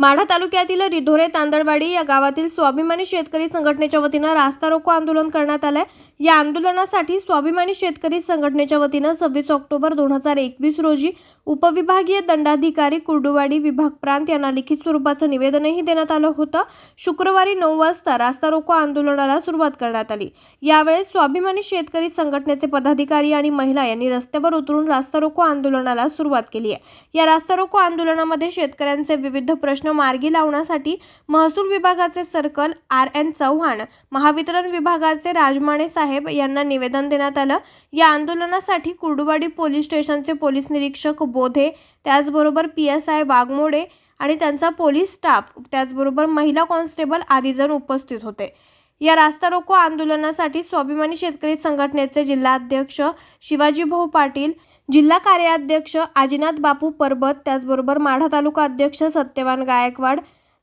माढा तालुक्यातील रिधोरे तांदळवाडी या गावातील स्वाभिमानी शेतकरी संघटनेच्या वतीनं रास्ता रोको आंदोलन करण्यात आलंय. या आंदोलनासाठी स्वाभिमानी शेतकरी संघटनेच्या वतीनं सव्वीस ऑक्टोबर दोन हजार एकवीस रोजी उपविभागीय दंडाधिकारी कुर्डुवाडी विभाग प्रांत यांना लिखित स्वरूपाचं निवेदनही देण्यात आलं होतं. शुक्रवारी नऊ वाजता रास्ता रोको आंदोलनाला सुरुवात करण्यात आली. यावेळेस स्वाभिमानी शेतकरी संघटनेचे पदाधिकारी आणि महिला यांनी रस्त्यावर उतरून रास्ता रोको आंदोलनाला सुरुवात केली आहे. या रास्ता रोको आंदोलनामध्ये शेतकऱ्यांचे विविध प्रश्न मार्गी लावण्यासाठी महसूल विभागाचे circle R N Chavan Mahavitaran विभागाचे राजमाणे साहेब यांना निवेदन देण्यात आलं. या आंदोलनासाठी कुर्डुवाडी पोलीस स्टेशनचे पोलीस निरीक्षक बोधे त्याचबरोबर पी एस आय वाघमोडे आणि त्यांचा पोलीस स्टाफ त्याचबरोबर महिला कॉन्स्टेबल आदी जण उपस्थित होते. या रास्ता रोको आंदोलनासाठी स्वाभिमानी शेतकरी संघटनेचे जिल्हाध्यक्ष शिवाजीभाऊ पाटील जिल्हा कार्याध्यक्ष आजीनाथ बापू परबत त्याचबरोबर माढा तालुका अध्यक्ष सत्यवान गायकवाड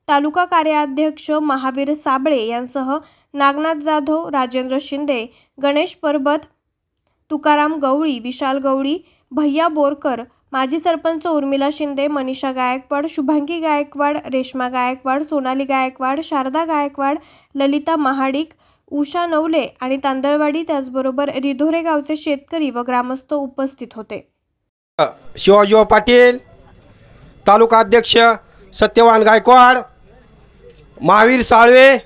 तालुका कार्याध्यक्ष महावीर साबळे यांसह नागनाथ जाधव राजेंद्र शिंदे गणेश परबत तुकाराम गवळी विशाल गवळी भैया बोरकर माजी सरपंच उर्मिला शिंदे मनीषा गायकवाड शुभांगी गायकवाड रेश्मा गायकवाड सोनाली गायकवाड शारदा गायकवाड ललिता महाडिक उषा नवले आणि तांदळवाडी त्याचबरोबर रिधोरे गावचे शेतकरी व ग्रामस्थ उपस्थित होते. शिवाजीराव पाटील तालुका अध्यक्ष सत्यवान गायकवाड महावीर साळवे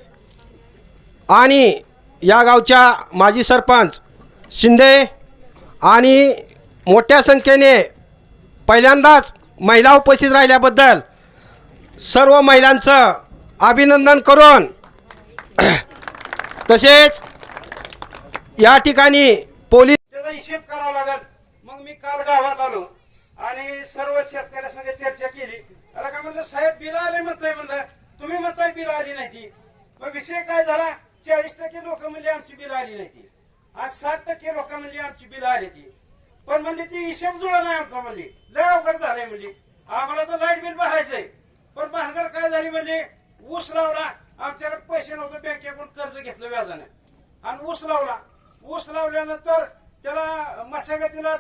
आणि या गावच्या माजी सरपंच शिंदे आणि मोठ्या संख्येने पहिल्यांदाच महिला उपस्थित राहिल्याबद्दल सर्व महिलांचं अभिनंदन करून तसेच या ठिकाणी पोलीस त्याचा हिशेब करावा लागेल. मग मी काल गावात आलो आणि सर्व शेतकऱ्यांसंग चर्चा केली. अरे काय म्हणलं साहेब बिल आले म्हणताय म्हणलं. तुम्ही म्हणताय बिल आली नाही ती. मग विषय काय झाला? चाळीस टक्के लोक म्हणजे आमची बिल आली नाही ती. आज साठ टक्के लोक म्हणजे आमची बिल आली ती. पण म्हणजे ती हिशेब जुळा नाही आमचा म्हणजे. लय अवघड झालंय म्हणजे. आम्हाला तर लाइट बिल भरायचंय. पण भानगड काय झाली म्हणजे ऊस लावला आमच्याकडे पैसे नव्हते बँकेकडून कर्ज घेतलं व्याजाने. आणि ऊस लावला. ऊस लावल्यानंतर त्याला मशागतीला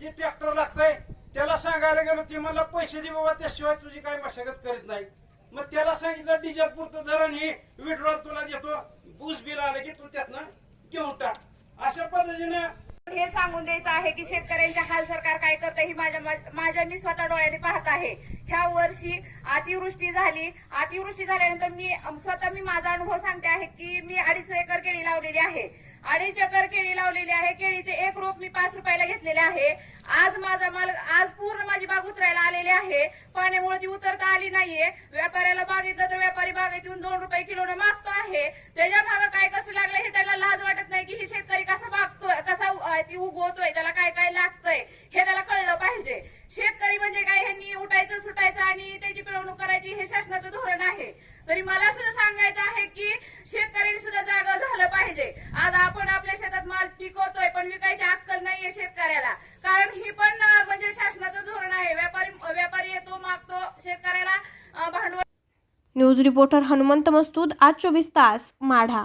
जे ट्रॅक्टर लागतंय त्याला सांगायला गेलो ती मला पैसे दे बाबा त्याशिवाय तुझी काही मशागत करीत नाही. मग त्याला सांगितलं डिझेल पुरतं धरण ही विड्रॉल तुला देतो. ऊस बिल आलं की तू त्यातनं घेऊन टाक. अशा पद्धतीने हे सांगून द्यायचं आहे की शेतकऱ्यांच्या हाल सरकार काय करतं ही माझ्या माझ्या मी स्वतः डोळ्याने पाहत आहे. ह्या वर्षी अतिवृष्टी झाली. अतिवृष्टी झाल्यानंतर मी स्वतः मी माझा अनुभव सांगते आहे की मी अडीच एकर केळी लावलेली आहे. अडीच एकर केळी लावलेली आहे. केळीचे एक रोप मी पाच रुपयाला घेतलेले आहे. आज माझा माल आज पूर्ण माझी बाग उतरायला आलेली आहे. पाण्यामुळे ती उतरता आली नाहीये. व्यापाऱ्याला मागितलं तर व्यापारी बागेत येऊन दोन रुपये किलोनं मागतो आहे. त्याच्या मागं काय कसं लागलं हे त्याला लाज वाटत नाही की ही शेतकरी कसा मागतोय कसा उगवतोय त्याला काय काय लागतंय हे त्याला कळलं पाहिजे. शेतकरी म्हणजे काय? ह्यांनी उठायचं सुटायचं आणि त्याची पिळवणूक करायची हे शासनाचं धोरण आहे. तरी मला सुद्धा सांगायचं आहे की शेतकऱ्यांनी सुद्धा जागा झालं पाहिजे. आज आपण आपल्या शेतात माल पिकवतोय पण विकायची अक्कल नाहीये शेतकऱ्याला. कारण ही पण म्हणजे शासनाचं धोरण आहे. व्यापारी व्यापारी येतो मागतो शेतकऱ्याला भांडवल. न्यूज रिपोर्टर हनुमंत मस्तूद आज चोवीस तास माढा.